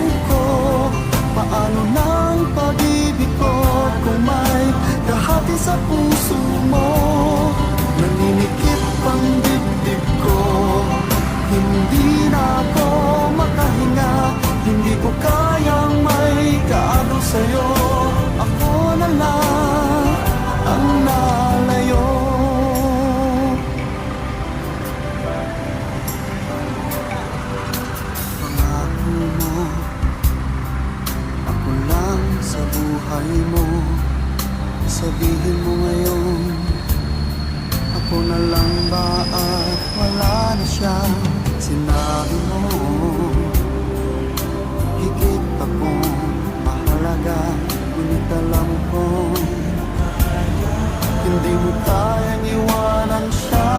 susuko Paano ng pag-ibig ko Kung may kahati sa puso mo? Naninikip ang dibdib ko. Hindi na ako sa buhay mo Sabihin mo ngayon Ako na lang ba at wala na siya? Sinabi mo Higit pa kong mahalaga Ngunit alam ko Hindi mo tayo